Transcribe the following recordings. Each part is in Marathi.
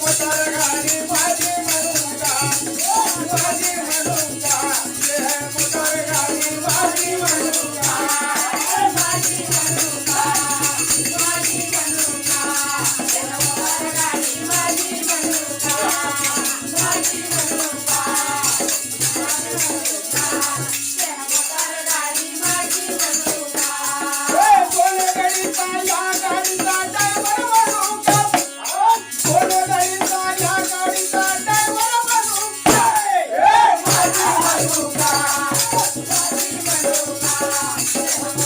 মোটার গাড়ি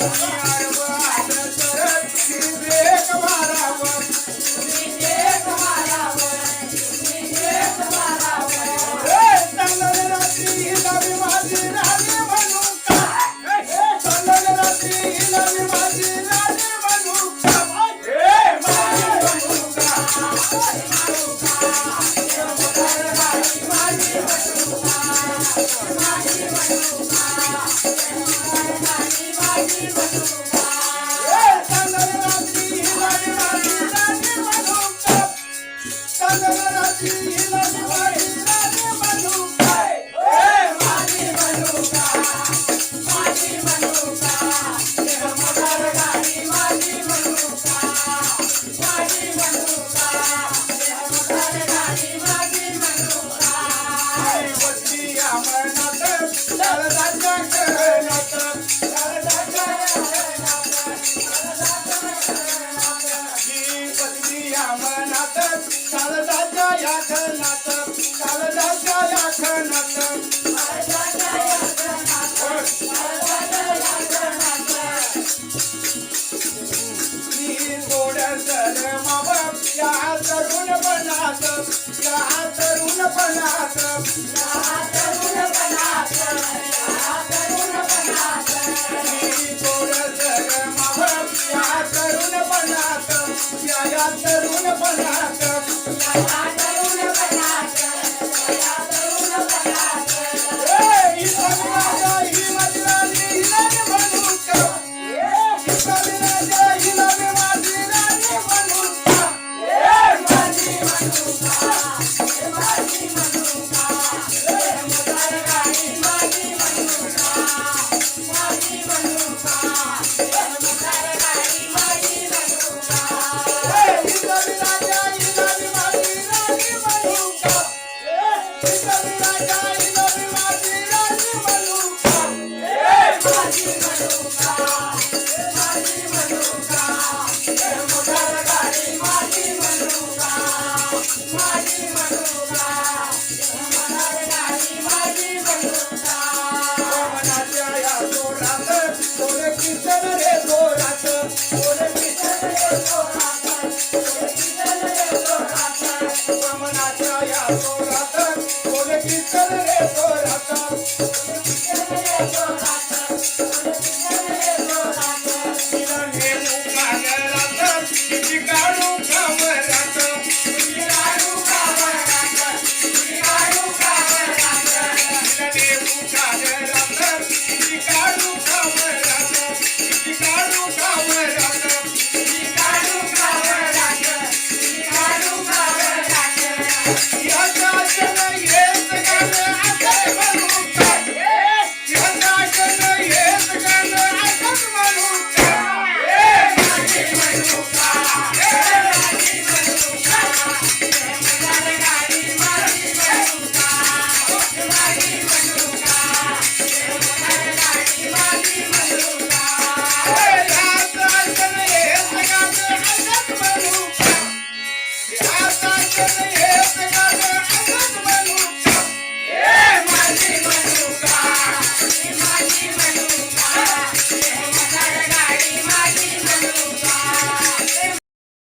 Thank आखनत पिंडल नखनत अखनत हरसाका अखनत हरसाका अखनत श्रीوڑत मव पिया तरुण पनात या तरुण पनात या तरुण nem